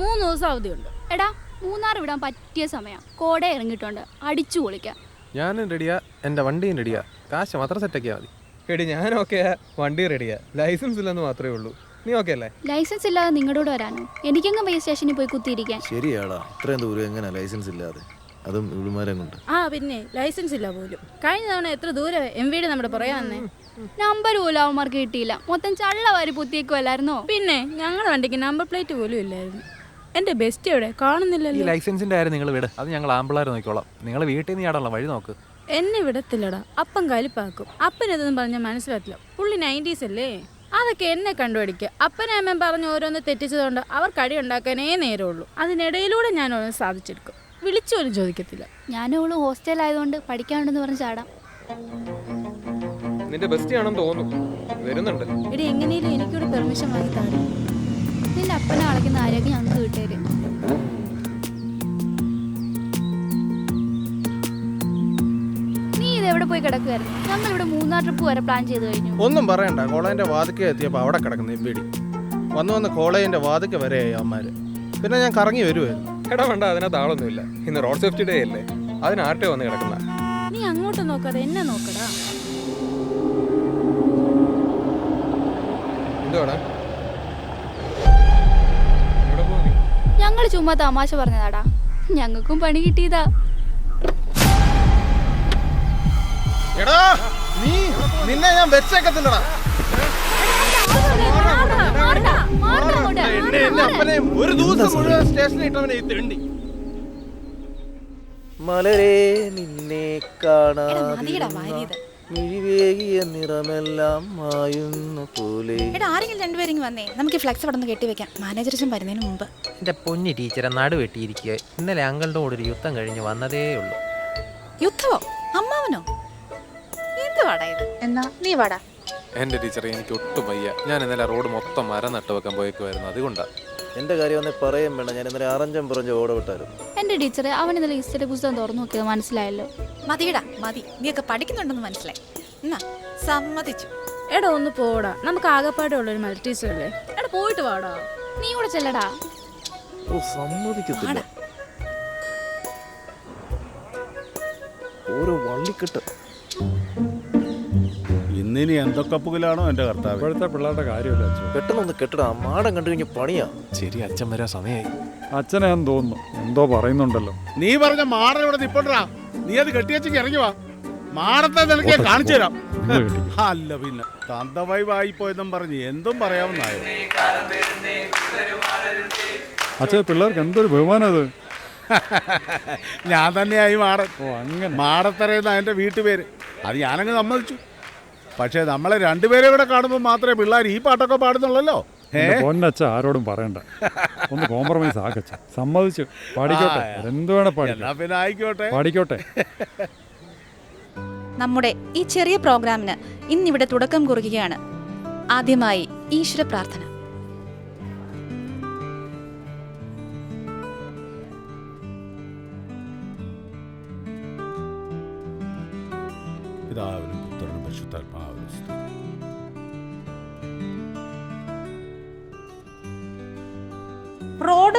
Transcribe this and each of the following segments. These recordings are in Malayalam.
മൂന്ന് ദിവസം അവധിയുണ്ട്. എടാ മൂന്നാർ വിടാൻ പറ്റിയ സമയം. കോട ഇറങ്ങിയിട്ടുണ്ട്. അടിച്ചു പൊളിക്കാം. ഞാനും റെഡിയാ എന്റെ വണ്ടിയും റെഡിയാ കാശ് മാത്രം സെറ്റാക്കിയാൽ മതി. എടി ഞാൻ ഓക്കെ വണ്ടി റെഡിയാ ലൈസൻസ് ഇല്ലെന്ന് മാത്രമേ ഉള്ളൂ. നീ ഓക്കെ അല്ലേ? ലൈസൻസ് ഇല്ലാതെ നിങ്ങളുടെ കൂടെ വരാനോ? എനിക്കങ്ങ് പോയി സ്റ്റേഷനിൽ പോയി കുത്തിയിരിക്കാൻ. ശരിയാടാ. ഇത്രയും ദൂരം എങ്ങനെ ലൈസൻസ് ഇല്ലാതെ? അതും ഇവിടുമാരെ കൊണ്ട്. ആ പിന്നെ ലൈസൻസ് ഇല്ല പോലും. കഴിഞ്ഞ തവണ എത്ര ദൂരം എം വീട് നമ്മുടെ പുറകെ വന്നേ? നമ്പർ പോലും അവന്മാർക്ക് കിട്ടിയില്ല. മൊത്തം ചള്ള വാരി പുത്തിയേക്കുമല്ലായിരുന്നോ പിന്നെ ഞങ്ങളുടെ വണ്ടിക്ക് നമ്പർ പ്ലേറ്റ് പോലും ഇല്ലായിരുന്നു. എന്റെ ബെസ്റ്റ് എവിടെ ഈ ലൈസൻസിന്റെ ലൈസൻസിന്റെ കാര്യം നിങ്ങൾ വിട്. അത് ഞങ്ങൾ ആമ്പിളാർ നോക്കിക്കോളാം. നിങ്ങൾ വീട്ടിൽ നിന്ന് ചാടാനുള്ള വഴി നോക്ക്. എന്നെ വിടത്തില്ലടാ. അപ്പം കലിപ്പാക്കും അപ്പനതൊന്നും പറഞ്ഞാൽ മനസ്സിലാക്കില്ല പുള്ളി നയന്റീസ് അല്ലേ? അതൊക്കെ എന്നെ കണ്ടുപിടിക്കുക. അപ്പനമ്മൻ പറഞ്ഞ് ഓരോന്ന് തെറ്റിച്ചതുകൊണ്ട് അവർ കടി ഉണ്ടാക്കാനേ നേരമുള്ളൂ. അതിനിടയിലൂടെ ഞാൻ ഓരോന്ന് സാധിച്ചെടുക്കും. വിളിച്ചു പോലും ചോദിക്കത്തില്ല. ഞാനോളും അവൾ ഹോസ്റ്റലായതുകൊണ്ട് പഠിക്കാനുണ്ടെന്ന് പറഞ്ഞ് ചാടാം. നിന്റെ ബെസ്റ്റ് ആണെന്ന് തോന്നുന്നു. വരുന്നുണ്ട്. എടി എങ്ങനെയും എനിക്കൂടെ പെർമിഷൻ വാങ്ങി താടി അപ്പനെ അളയ്ക്കുന്ന ആരെയൊക്കെ ഞങ്ങൾക്ക് കിട്ടിയത്? നീ ഇത് എവിടെ പോയി ഞങ്ങൾ ഇവിടെ മൂന്നാർ ട്രിപ്പ് വരെ പ്ലാൻ ചെയ്ത് കഴിഞ്ഞു. ഒന്നും പറയണ്ട. കോളേജിന്റെ വാതിക്ക എത്തിയപ്പോൾ അവിടെ കിടക്കുന്നു ഇമ്പിടി വന്നു വന്ന് കോളേജിന്റെ വാതിക്ക വരെ അമ്മമാര് പിന്നെ ഞാൻ കറങ്ങി വരുമായിരുന്നു എടാ വേണ്ട അതിനകത്ത് ആളൊന്നുമില്ല. ഇന്ന് റോഡ് സേഫ്റ്റി ഡേ അല്ലേ? അതിന് ആർട്ടോ വന്ന് കിടക്കുന്ന? നീ അങ്ങോട്ട് നോക്കാതെ എന്നെ നോക്കടാ. എന്തുവാടാ എവിടെ പോകും നീ? ഞങ്ങൾ ചുമ്മാ തമാശ പറഞ്ഞതാടാ. ഞങ്ങൾക്കും പണി കിട്ടിയതാ. എടാ നീ നിന്നെ ഞാൻ വെച്ചേക്കത്തില്ലടാ. എന്നെ എന്റെ അപ്പനെ ഒരു ദിവസം മുഴുവൻ സ്റ്റേഷനിൽ ഇട്ടവനെ ഈ തെണ്ടി. മലരെ നിന്നെ കാണാതെ മിഴിവേകിയ നിറമെല്ലാം മായുന്ന പോലെ. എടാ ആരെങ്കിലും രണ്ടുപേരെങ്കിലും വന്നേ. നമുക്ക് ഫ്ലക്സ് ഫ്ലെക്സ് അവിടെ നിന്ന് കെട്ടിവെക്കാം മാനേജർസും വരുന്നതിന് മുമ്പ്. പൊന്നി ടീച്ചറെ നടുവെട്ടിയിരിക്കുക ഇന്നലെ അങ്കളുടെ കൂടെ ഒരു യുദ്ധം കഴിഞ്ഞ് വന്നതേ ഉള്ളൂ. യുദ്ധമോ അമ്മാവനോ? എന്തുവാടാ ഇത്? എന്നാ നീ വാടാ. എന്റെ ടീച്ചറെ എനിക്ക് ഒട്ടും വയ്യ. ഞാൻ ഇന്നലെ റോഡ് മൊത്തം മരം നട്ടുവെക്കാൻ പോയേക്കുമായിരുന്നു അതുകൊണ്ടാ. എന്റെ കാര്യം ഒന്നേ പറയാൻ വേണ്ട. ഞാൻ ഇന്നലെ അറഞ്ചം പുറഞ്ച് ഓട വിട്ടാലും എന്റെ ടീച്ചറെ അവൻ ഇന്നലെ ഹിസ്റ്ററി പുസ്തകം തുറന്നു നോക്കിയത് മനസ്സിലായല്ലോ. മതിയടാ മതി. നീയൊക്കെ പഠിക്കുന്നുണ്ടെന്ന് മനസ്സിലായി. എന്നാ സമ്മതിച്ചു. എടാ ഒന്ന് പോടാ. നമുക്ക് ആകെപ്പാടെ ഉള്ളൊരു മൾട്ടീസ് അല്ലേ? എടാ പോയിട്ട് വാടാ. നീ കൂടെ ചെല്ലടാ. ഓ സമ്മതിക്കത്തില്ല. ഓരോ വള്ളിക്കെട്ട്. ഇന്നിനി എന്തൊക്കെ പുകലാണോ എന്റെ കർത്താവ്? ഇപ്പോഴത്തെ പിള്ളേരുടെ കാര്യമില്ല അച്ഛൻ? പെട്ടെന്നൊന്ന് കെട്ടിടാ മാടം കണ്ടു കഴിഞ്ഞ പണിയാ. ശരി അച്ഛൻ വരാൻ സമയമായി അച്ഛനെ ഞാൻ തോന്നുന്നു. എന്തോ പറയുന്നുണ്ടല്ലോ. നീ പറഞ്ഞ മാടൻ ഇവിടെ നിപ്പണ്ടാ നീ അത് കെട്ടിയച്ചക്ക് ഇറങ്ങി വാ. മാടത്തെ നിനക്ക് ഞാൻ കാണിച്ചു തരാം. അല്ല പിന്നെ. തന്തവായി വായിപ്പോയെന്നും പറഞ്ഞ് എന്തും പറയാമെന്നായോ അച്ഛൻ പിള്ളേർക്ക് എന്തൊരു ബഹുമാനം അത്? ഞാൻ തന്നെയായി മാടൻ ഓ അങ്ങനെ. മാടത്തറയുന്ന എന്റെ വീട്ടുപേര്. അത് ഞാനങ്ങ് സമ്മതിച്ചു. പക്ഷേ നമ്മളെ രണ്ടുപേരെ ഇവിടെ കാണുമ്പോൾ മാത്രമേ പിള്ളേർ ഈ പാട്ടൊക്കെ പാടുന്നുള്ളല്ലോ. പൊന്നച്ച ആരോടും പറയണ്ട. ഒന്ന് കോംപ്രമൈസ് ആക്കച്ച. സമ്മതിച്ചു. പാടിക്കോട്ടെ. എന്ത് വേണോട്ടെ പിന്നെ ആയിക്കോട്ടെ. പാടിക്കോട്ടെ. നമ്മുടെ ഈ ചെറിയ പ്രോഗ്രാമിന് ഇന്നിവിടെ തുടക്കം കുറിക്കുകയാണ്. ആദ്യമായി ഈശ്വര പ്രാർത്ഥന.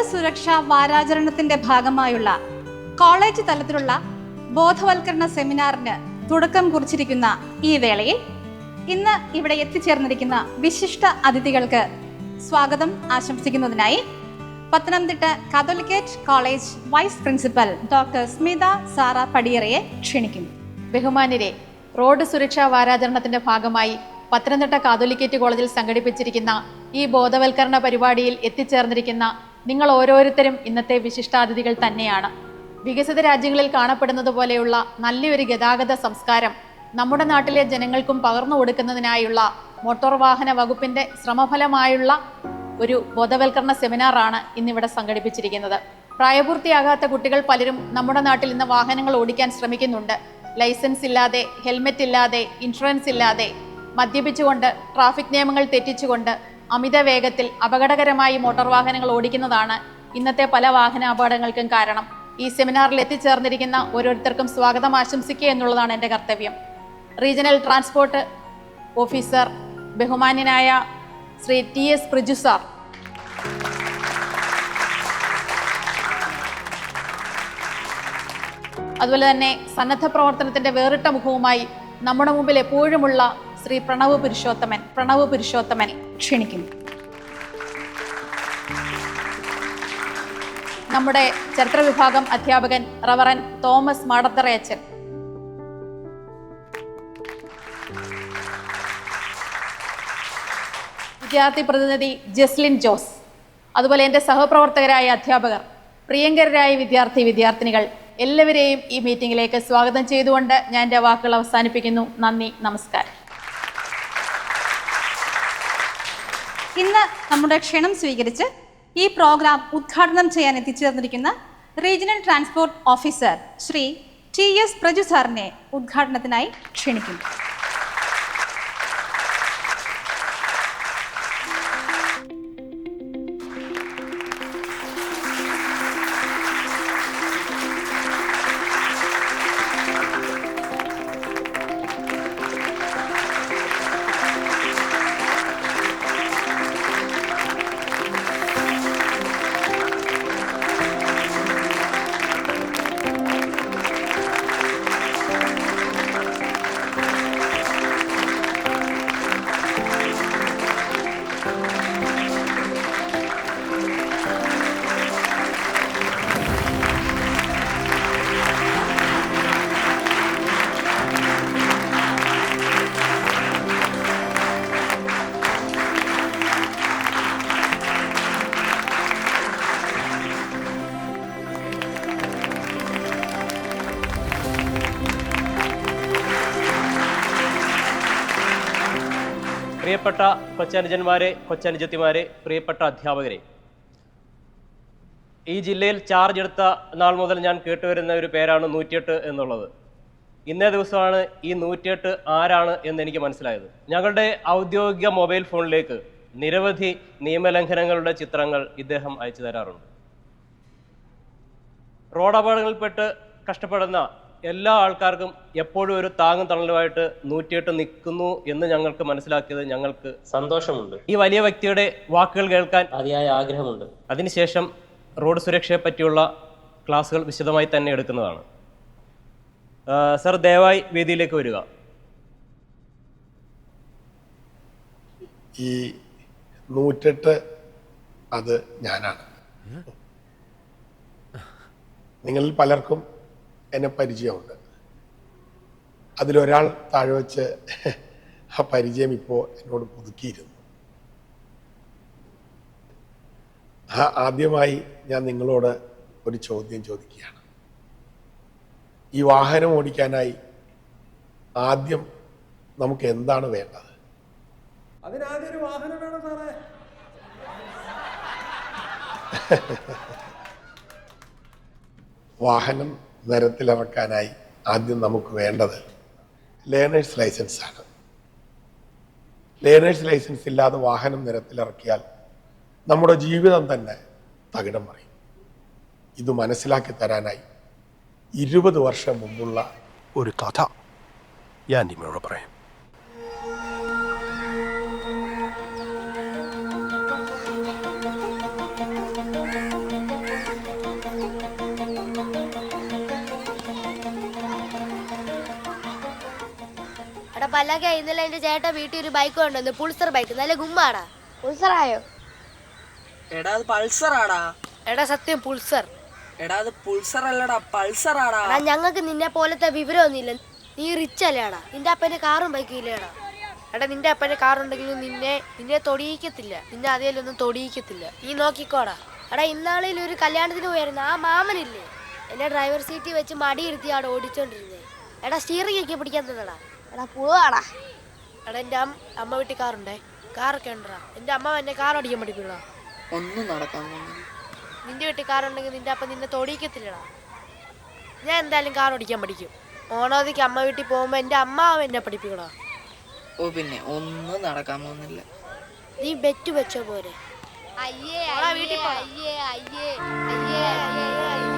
സുരക്ഷാ വാരാചരണത്തിന്റെ ഭാഗമായുള്ള കോളേജ് തലത്തിലുള്ള ബോധവൽക്കരണ സെമിനാറിന് തുടക്കം കുറിച്ചിരിക്കുന്ന ഈ വേളയിൽ ഇന്ന് ഇവിടെ എത്തിച്ചേർന്നിരിക്കുന്ന വിശിഷ്ട അതിഥികൾക്ക് സ്വാഗതം ആശംസിക്കുന്നതിനായി Pathanamthitta Catholicate college vice principal doctor Smitha Sara പടിയറയെ ക്ഷണിക്കുന്നു. ബഹുമാന്യരെ റോഡ് സുരക്ഷാ വാരാചരണത്തിന്റെ ഭാഗമായി പത്തനംതിട്ട കാതോലിക്കേറ്റ് കോളേജിൽ സംഘടിപ്പിച്ചിരിക്കുന്ന ഈ ബോധവൽക്കരണ പരിപാടിയിൽ എത്തിച്ചേർന്നിരിക്കുന്ന നിങ്ങൾ ഓരോരുത്തരും ഇന്നത്തെ വിശിഷ്ടാതിഥികൾ തന്നെയാണ്. വികസിത രാജ്യങ്ങളിൽ കാണപ്പെടുന്നത് പോലെയുള്ള നല്ലൊരു ഗതാഗത സംസ്കാരം നമ്മുടെ നാട്ടിലെ ജനങ്ങൾക്കും പകർന്നു കൊടുക്കുന്നതിനായുള്ള മോട്ടോർ വാഹന വകുപ്പിന്റെ ശ്രമഫലമായുള്ള ഒരു ബോധവൽക്കരണ സെമിനാറാണ് ഇന്നിവിടെ സംഘടിപ്പിച്ചിരിക്കുന്നത്. പ്രായപൂർത്തിയാകാത്ത കുട്ടികൾ പലരും നമ്മുടെ നാട്ടിൽ ഇന്ന് വാഹനങ്ങൾ ഓടിക്കാൻ ശ്രമിക്കുന്നുണ്ട്. ലൈസൻസ് ഇല്ലാതെ ഹെൽമെറ്റ് ഇല്ലാതെ ഇൻഷുറൻസ് ഇല്ലാതെ മദ്യപിച്ചുകൊണ്ട് ട്രാഫിക് നിയമങ്ങൾ തെറ്റിച്ചുകൊണ്ട് അമിത വേഗത്തിൽ അപകടകരമായി മോട്ടോർ വാഹനങ്ങൾ ഓടിക്കുന്നതാണ് ഇന്നത്തെ പല വാഹന അപകടങ്ങൾക്കും കാരണം. ഈ സെമിനാറിൽ എത്തിച്ചേർന്നിരിക്കുന്ന ഓരോരുത്തർക്കും സ്വാഗതം ആശംസിക്കുക എന്നുള്ളതാണ് എന്റെ കർത്തവ്യം. റീജിയണൽ ട്രാൻസ്പോർട്ട് ഓഫീസർ ബഹുമാന്യനായ Shri T S Priju sir. അതുപോലെ തന്നെ സന്നദ്ധ പ്രവർത്തനത്തിന്റെ വേറിട്ട മുഖവുമായി നമ്മുടെ മുമ്പിൽ എപ്പോഴുമുള്ള ശ്രീ പ്രണവ് പുരുഷോത്തമൻ പ്രണവ് പുരുഷോത്തമൻ. ക്ഷണിക്കുന്നു. നമ്മുടെ ചരിത്ര വിഭാഗം അധ്യാപകൻ റവറൻ തോമസ് മാടത്തറയച്ചൻ. വിദ്യാർത്ഥി പ്രതിനിധി ജസ്ലിൻ ജോസ്. അതുപോലെ എന്റെ സഹപ്രവർത്തകരായ അധ്യാപകർ പ്രിയങ്കരായ വിദ്യാർത്ഥി വിദ്യാർത്ഥിനികൾ എല്ലാവരെയും ഈ മീറ്റിംഗിലേക്ക് സ്വാഗതം ചെയ്തുകൊണ്ട് ഞാൻ എന്റെ വാക്കുകൾ അവസാനിപ്പിക്കുന്നു. നന്ദി നമസ്കാരം. ഇന്ന് നമ്മുടെ ക്ഷണം സ്വീകരിച്ച് ഈ പ്രോഗ്രാം ഉദ്ഘാടനം ചെയ്യാൻ എത്തിച്ചേർന്നിരിക്കുന്ന regional transport officer Shri T S Praju സാറിനെ ഉദ്ഘാടനത്തിനായി ക്ഷണിക്കുന്നു. പ്രിയപ്പെട്ട കൊച്ചനുജന്മാരെ കൊച്ചനുജത്തിമാരെ പ്രിയപ്പെട്ട അധ്യാപകരെ. ഈ ജില്ലയിൽ ചാർജ് എടുത്ത നാൾ മുതൽ ഞാൻ കേട്ടുവരുന്ന ഒരു പേരാണ് നൂറ്റിയെട്ട് എന്നുള്ളത്. ഇന്നേ ദിവസമാണ് ഈ നൂറ്റിയെട്ട് ആരാണ് എന്ന് എനിക്ക് മനസ്സിലായത്. ഞങ്ങളുടെ ഔദ്യോഗിക മൊബൈൽ ഫോണിലേക്ക് നിരവധി നിയമലംഘനങ്ങളുടെ ചിത്രങ്ങൾ ഇദ്ദേഹം അയച്ചു തരാറുണ്ട്. റോഡപകടങ്ങളിൽപ്പെട്ട് കഷ്ടപ്പെടുന്ന എല്ലാ ആൾക്കാർക്കും എപ്പോഴും ഒരു താങ്ങും തണലുമായിട്ട് നൂറ്റിയെട്ട് നിൽക്കുന്നു എന്ന് ഞങ്ങൾക്ക് മനസ്സിലാക്കിയത് ഞങ്ങൾക്ക് സന്തോഷമുണ്ട്. ഈ വലിയ വ്യക്തിയുടെ വാക്കുകൾ കേൾക്കാൻ അതിയായ ആഗ്രഹമുണ്ട്. അതിനുശേഷം റോഡ് സുരക്ഷയെ പറ്റിയുള്ള ക്ലാസ്സുകൾ വിശദമായി തന്നെ എടുക്കുന്നതാണ്. സർ ദയവായി വേദിയിലേക്ക് വരിക. ഈ നൂറ്റെട്ട് അത് ഞാനാണ്. നിങ്ങളിൽ പലർക്കും എന്നെ പരിചയമുണ്ട്. അതിലൊരാൾ താഴെ വെച്ച് ആ പരിചയം ഇപ്പോൾ എന്നോട് പുതുക്കിയിരുന്നു. ആ ആദ്യമായി ഞാൻ നിങ്ങളോട് ഒരു ചോദ്യം ചോദിക്കുകയാണ്. ഈ വാഹനം ഓടിക്കാനായി ആദ്യം നമുക്ക് എന്താണ് വേണ്ടത്? അതിനാദ്യം ഒരു വാഹനം വേണം സാറേ. വാഹനം നിരത്തിലിറക്കാനായി ആദ്യം നമുക്ക് വേണ്ടത് ലേണേഴ്സ് ലൈസൻസ് ആണ്. ലേണേഴ്സ് ലൈസൻസ് ഇല്ലാതെ വാഹനം നിരത്തിലിറക്കിയാൽ നമ്മുടെ ജീവിതം തന്നെ തകിടം മറിയും. ഇത് മനസ്സിലാക്കി തരാനായി ഇരുപത് വർഷം മുമ്പുള്ള ഒരു കഥ ഞാൻ നിങ്ങളോട് പറയാം. പല്ലക്ക ഇന്നലെ എന്റെ ചേട്ടൻ വീട്ടിൽ ഒരു ബൈക്ക് കൊണ്ടുവന്നു. പുൾസർ ബൈക്ക് നല്ല ഗുമ്മാടാ. പുൾസറായോ എടാ അത് പൾസറാടാ എടാ സത്യം പുൾസർ എടാ അത് പുൾസർ അല്ലടാ പൾസറാടാ എടാ ഞങ്ങൾക്ക് നിന്നെ പോലത്തെ വിവരമൊന്നുമില്ല. നീ റിച്ച് അല്ലേടാ. നിന്റെ അപ്പന്റെ കാറും ബൈക്കും ഇല്ലേടാ എടാ. നിന്റെ അപ്പന്റെ കാറുണ്ടെങ്കിലും നിന്നെ നിന്നെ തൊടിയിക്കത്തില്ല. നിന്നെ അതേലൊന്നും തൊടിയിക്കത്തില്ല. നീ നോക്കിക്കോടാ. എടാ ഇന്നാളിൽ ഒരു കല്യാണത്തിന് പോയായിരുന്നു. ആ മാമനില്ലേ? എന്നെ ഡ്രൈവർ സീറ്റിൽ വെച്ച് മടിയിരുത്തി അവിടെ ഓടിച്ചോണ്ടിരുന്നേ. എടാ സ്റ്റീറിംഗ് ഒക്കെ പിടിക്കാൻ തന്നടാ എടാ പോവാടാ. എടാ എന്റെ അമ്മ അമ്മ വീട്ടിൽ കാറുണ്ടേ? കാറൊക്കെ ഉണ്ടടാ. എന്റെ അമ്മ എന്നെ കാർ ഓടിക്കാൻ പഠിപ്പിക്കടാ ഒന്നും നടക്കാൻ നിന്റെ വീട്ടിൽ കാറുണ്ടെങ്കിൽ നിന്റെ അപ്പം നിന്നെ തൊടിയിക്കത്തില്ലടാ. ഞാൻ എന്തായാലും കാർ ഓടിക്കാൻ പഠിക്കും. ഓണോദിക്ക് അമ്മ വീട്ടിൽ പോകുമ്പോൾ എന്റെ അമ്മാവ് എന്നെ പഠിപ്പിക്കടാ ഓ പിന്നെ ഒന്നും നടക്കാൻ പോകുന്നില്ല. നീ ബെറ്റ് വെച്ചോ പോരെ. അയ്യേ വീട്ടിൽ അയ്യേ അയ്യേ അയ്യേ അയ്യേ.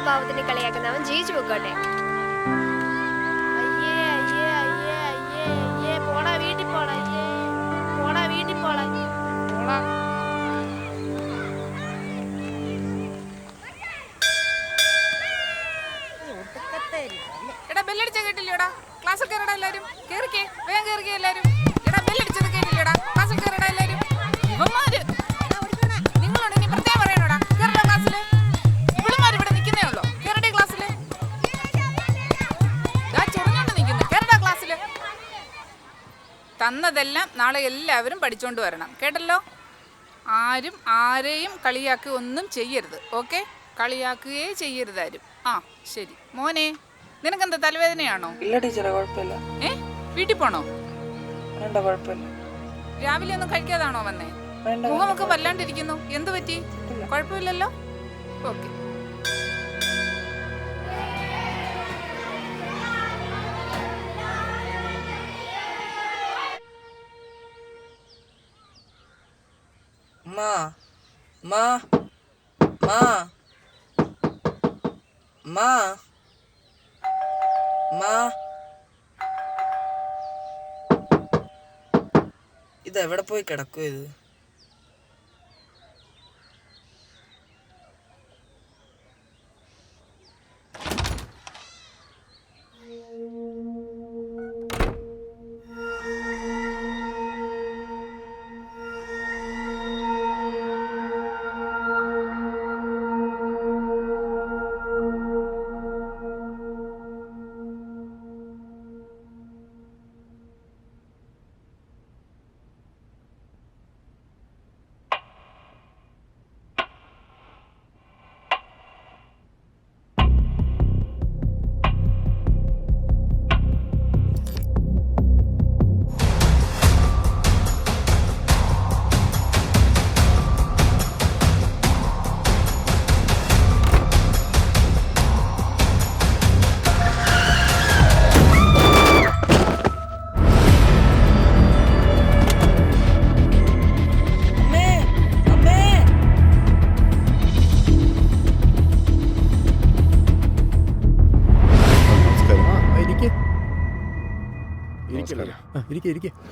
എന്തിനാണ് കളിയാക്കുന്നവൻ ജയിച്ചു പോയിക്കോട്ടെ പറഞ്ഞതെല്ലാം നാളെ എല്ലാവരും പഠിച്ചുകൊണ്ട് വരണം. കേട്ടല്ലോ? ആരും ആരെയും കളിയാക്കി ഒന്നും ചെയ്യരുത്. ഓക്കെ? കളിയാക്കുകയേ ചെയ്യരുത് ആരും. ആ ശരി. മോനെ നിനക്കെന്താ തലവേദനയാണോ? ഇല്ല ടീച്ചറെ കുഴപ്പമില്ല. ഏ? വീട്ടിൽ പോണോ? വേണ്ട കുഴപ്പമില്ല. രാവിലെ ഒന്നും കഴിക്കാതാണോ വന്നേ? മുഖമൊക്കെ വല്ലാണ്ടിരിക്കുന്നു. എന്തു പറ്റി കുഴപ്പമില്ലല്ലോ? ഓക്കെ. മാ മാ മാ മാ മാ ഇതെവിടെ പോയി കിടക്കും ഇത്?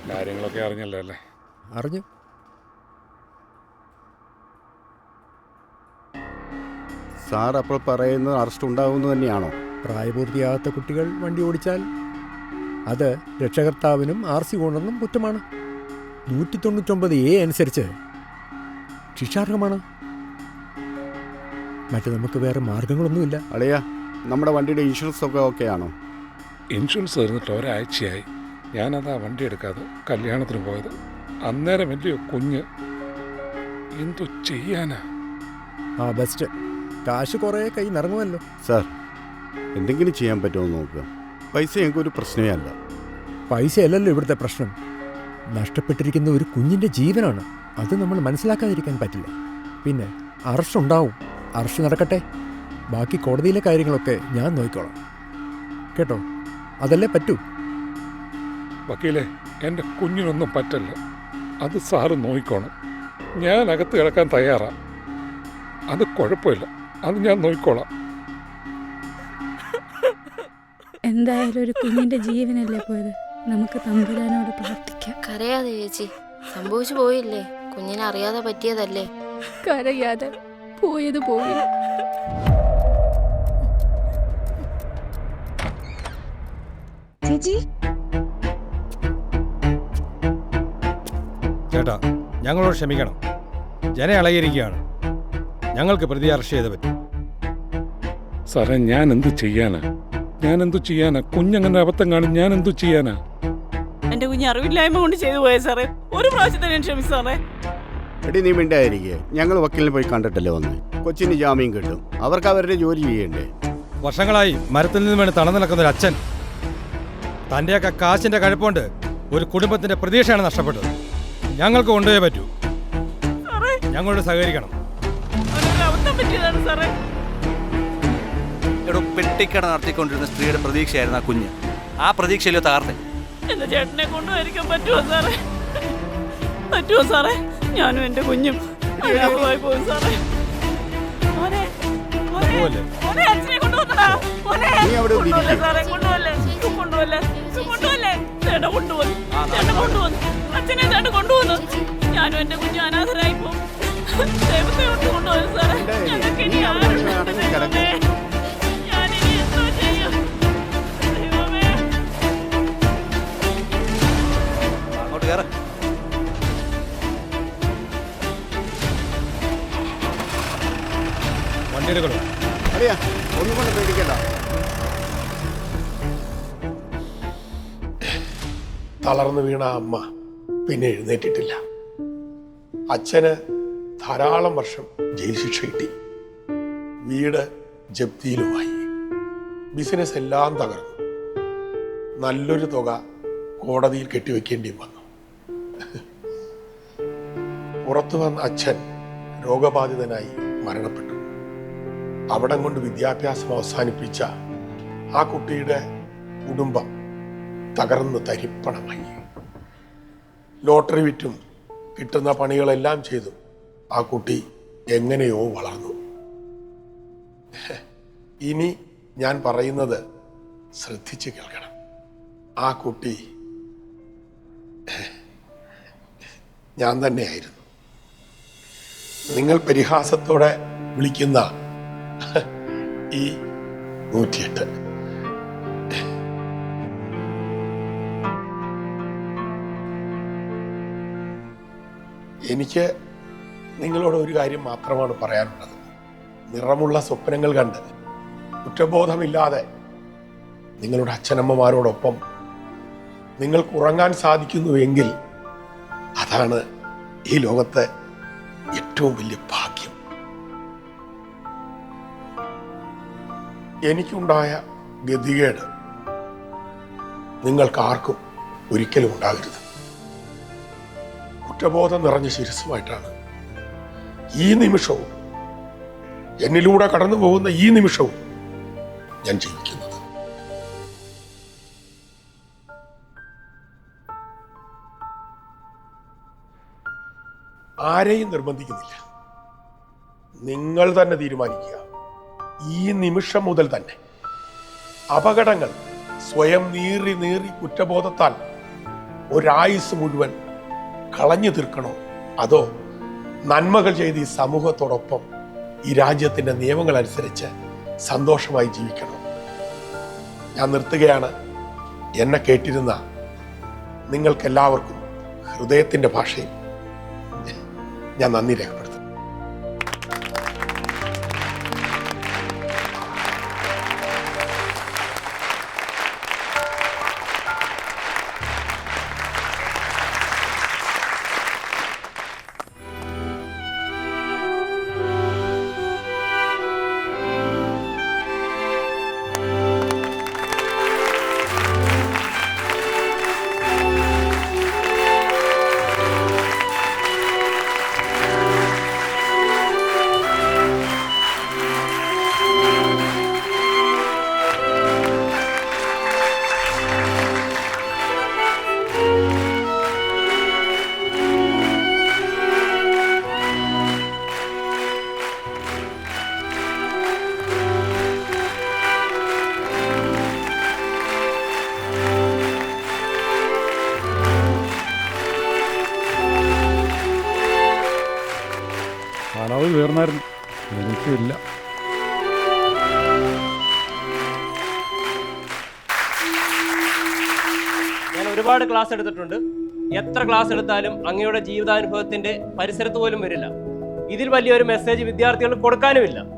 കാര്യങ്ങളൊക്കെ അറിഞ്ഞല്ലോ അല്ലേ? അറിഞ്ഞു. സാർ അപ്പോൾ പറയുന്നത് അറസ്റ്റ് ഉണ്ടാകുമെന്ന് തന്നെയാണോ? പ്രായപൂർത്തിയാകാത്ത കുട്ടികൾ വണ്ടി ഓടിച്ചാൽ അത് രക്ഷകർത്താവിനും ആർ സി ഓണറിനും കുറ്റമാണ്. നൂറ്റി തൊണ്ണൂറ്റൊമ്പത് എ അനുസരിച്ച് ശിക്ഷാർഹമാണ്. മറ്റു നമുക്ക് വേറെ മാർഗങ്ങളൊന്നുമില്ല. അളിയ നമ്മുടെ വണ്ടിയുടെ ഇൻഷുറൻസ് ഒക്കെ ഓക്കെ ആണോ? ഇൻഷുറൻസ് തീർന്നിട്ട് ഒരാഴ്ചയായി. ഞാനതാ വണ്ടി എടുക്കാതെ കല്യാണത്തിന് പോയത്. അന്നേരം വലിയ കുഞ്ഞ് എന്തു ചെയ്യാനാ? ആ ബെസ്റ്റ്. കാശ് കുറേ കൈ നിറങ്ങുമല്ലോ സാർ എന്തെങ്കിലും ചെയ്യാൻ പറ്റുമോ നോക്കുക. പൈസ ഞങ്ങൾക്ക് ഒരു പ്രശ്നമേ അല്ല. പൈസ അല്ലല്ലോ ഇവിടുത്തെ പ്രശ്നം. നഷ്ടപ്പെട്ടിരിക്കുന്ന ഒരു കുഞ്ഞിന്റെ ജീവനാണ്. അത് നമ്മൾ മനസ്സിലാക്കാതിരിക്കാൻ പറ്റില്ല. പിന്നെ അറസ്റ്റ് ഉണ്ടാവും അറസ്റ്റ് നടക്കട്ടെ. ബാക്കി കോടതിയിലെ കാര്യങ്ങളൊക്കെ ഞാൻ നോക്കിക്കോളാം. കേട്ടോ? അതല്ലേ പറ്റൂ? വക്കീലെ എന്റെ കുഞ്ഞിനൊന്നും പറ്റല്ല. അത് സാറ് നോക്കിക്കോണം ഞാൻ അകത്ത് കിടക്കാൻ തയ്യാറാണ് അത് കുഴപ്പമില്ല. അത് ഞാൻ നോക്കിക്കോളാം എന്തായാലും ഒരു കുഞ്ഞിന്റെ ജീവനല്ലേ പോയത്? നമുക്ക് തമ്പുരാനോട് പ്രാർത്ഥിക്കാം. കരയാതെ ചേച്ചി. സംഭവിച്ചു പോയില്ലേ? കുഞ്ഞിനെ അറിയാതെ പറ്റിയതല്ലേ? കരയാതെ പോയത് പോയി. ചേച്ചി ചേട്ടാ ഞങ്ങളോട് ക്ഷമിക്കണം. ജന ഇളകിയിരിക്കുകയാണ് ഞങ്ങൾക്ക് പ്രതി അറസ്റ്റ് ചെയ്ത് പറ്റും. സാറേ ഞാൻ എന്ത് ചെയ്യാനാ? ഞാൻ എന്തു ചെയ്യാനാ? കുഞ്ഞങ്ങനെ അബദ്ധം കാണും ഞാൻ എന്തു ചെയ്യാനാ? എന്റെ കുഞ്ഞ് അറിവില്ലായ്മ കൊണ്ട് ചെയ്തു പോയ സാറേ. ഒരു പ്രാവശ്യത്തെ ഞാൻ ക്ഷമിച്ചു സാറേ. എടി നീ മിണ്ടായിരിക്കേ ഞങ്ങൾ വക്കീലിനെ പോയി കണ്ടിട്ടല്ലേ വന്ന്. കൊച്ചിന് ജാമ്യം കിട്ടും. അവർക്ക് അവരുടെ ജോലി ചെയ്യണ്ടേ? വർഷങ്ങളായി മരത്തിൽ നിന്ന് വേണ്ടി തണന്ന് നിൽക്കുന്ന ഒരു അച്ഛൻ. തന്റെയൊക്കെ കാശിന്റെ കഴപ്പുണ്ട് ഒരു കുടുംബത്തിന്റെ പ്രതീക്ഷയാണ് നഷ്ടപ്പെട്ടത്. ഞങ്ങൾക്ക് കൊണ്ടുപോയേ പറ്റൂ. ഞങ്ങളോട് സഹകരിക്കണം. പറ്റിയതാണ് സാറേ. എടോ പെട്ടിക്കട നടത്തിക്കൊണ്ടിരുന്ന സ്ത്രീയുടെ പ്രതീക്ഷയായിരുന്നു ആ കുഞ്ഞ്. ആ പ്രതീക്ഷയിലോ തകർത്തെ? എന്റെ ചേട്ടനെ കൊണ്ടുപോയിരിക്കാൻ പറ്റുമോ സാറേ? പറ്റുമോ സാറേ? ഞാനും എന്റെ കുഞ്ഞും പോകും സാറേ. മോനെ മോനെ പോവല്ലേ? മോനെ അച്ഛനെ കൊണ്ടുവന്നടാ. മോനെ നീ അവിടെ ഒന്ന് കൊണ്ടുവല്ലേ ഇരിക്ക്. സാറേ കൊണ്ടുവല്ലേ? കൊണ്ടുവല്ലേ? കൊണ്ടുവല്ലേ? ചേട്ടൻ കൊണ്ടുവന്നു ചേട്ടൻ കൊണ്ടുവന്നു. അച്ഛനെ ചേട്ടൻ കൊണ്ടുവന്നു. ഞാനും എന്റെ കുഞ്ഞു അനാഥരായി പോകും ദൈവത്തെ കൊണ്ട് കൊണ്ടുവന്നു സാറേ. ഞങ്ങൾക്ക് ഇനി ആരും ദൈവമേ ഞാനിനി എന്തോ ചെയ്യും. ദൈവമേ. അങ്ങോട്ട് കയറ. വണ്ടി എടുക്കണം അറിയാ ഒന്നും കൊണ്ട് പേടിക്കണ്ട. തളർന്നു വീണ അമ്മ. പിന്നെ എഴുന്നേറ്റിട്ടില്ല. അച്ഛന് ധാരാളം വർഷം ജയിൽ ശിക്ഷ കിട്ടി. വീട് ജപ്തിയിലുമായി. ബിസിനസ് എല്ലാം തകർന്നു. നല്ലൊരു തുക കോടതിയിൽ കെട്ടിവെക്കേണ്ടി വന്നു. പുറത്തു വന്ന അച്ഛൻ രോഗബാധിതനായി മരണപ്പെട്ടു. അവിടം കൊണ്ട് വിദ്യാഭ്യാസം അവസാനിപ്പിച്ച ആ കുട്ടിയുടെ കുടുംബം തകർന്ന് തരിപ്പണമായി. ലോട്ടറി വിറ്റും കിട്ടുന്ന പണികളെല്ലാം ചെയ്തു. ആ കുട്ടി എങ്ങനെയോ വളർന്നു. ഇനി ഞാൻ പറയുന്നത് ശ്രദ്ധിച്ച് കേൾക്കണം. ആ കുട്ടി ഞാൻ തന്നെയായിരുന്നു. നിങ്ങൾ പരിഹാസത്തോടെ വിളിക്കുന്ന ഈ നൂറ്റിയെട്ട്. എനിക്ക് നിങ്ങളോട് ഒരു കാര്യം മാത്രമാണ് പറയാനുള്ളത്. നിറമുള്ള സ്വപ്നങ്ങൾ കണ്ട് കുറ്റബോധമില്ലാതെ നിങ്ങളുടെ അച്ഛനമ്മമാരോടൊപ്പം നിങ്ങൾക്ക് ഉറങ്ങാൻ സാധിക്കുന്നുവെങ്കിൽ അതാണ് ഈ ലോകത്തെ ഏറ്റവും വലിയ ഭാഗ്യം. എനിക്കുണ്ടായ ഗതികേട് നിങ്ങൾക്ക് ആർക്കും ഒരിക്കലും ഉണ്ടാകരുത്. കുറ്റബോധം നിറഞ്ഞ ശിരസുമായിട്ടാണ് ഈ നിമിഷവും എന്നിലൂടെ കടന്നു പോകുന്ന ഈ നിമിഷവും ഞാൻ ജീവിക്കുന്നത്. ആരെയും നിർബന്ധിക്കുന്നില്ല. നിങ്ങൾ തന്നെ തീരുമാനിക്കുക. ഈ നിമിഷം മുതൽ തന്നെ. അപകടങ്ങൾ സ്വയം നീറി നീറി കുറ്റബോധത്താൽ ഒരായുസ് മുഴുവൻ കളഞ്ഞു തീർക്കണോ? അതോ നന്മകൾ ചെയ്ത് ഈ സമൂഹത്തോടൊപ്പം ഈ രാജ്യത്തിന്റെ നിയമങ്ങൾ അനുസരിച്ച് സന്തോഷമായി ജീവിക്കണോ? ഞാൻ നിർത്തുകയാണ്. എന്നെ കേട്ടിരുന്ന നിങ്ങൾക്കെല്ലാവർക്കും ഹൃദയത്തിന്റെ ഭാഷയിൽ ഞാൻ നന്ദി രേഖപ്പെടുത്തുന്നു. ക്ലാസ് എടുത്തിട്ടുണ്ട്. എത്ര ക്ലാസ് എടുത്താലും അങ്ങയുടെ ജീവിതാനുഭവത്തിന്റെ പരിസരത്ത് പോലും വരില്ല. ഇതിൽ വലിയൊരു മെസ്സേജ് വിദ്യാർത്ഥികൾ കൊടുക്കാനുമില്ല.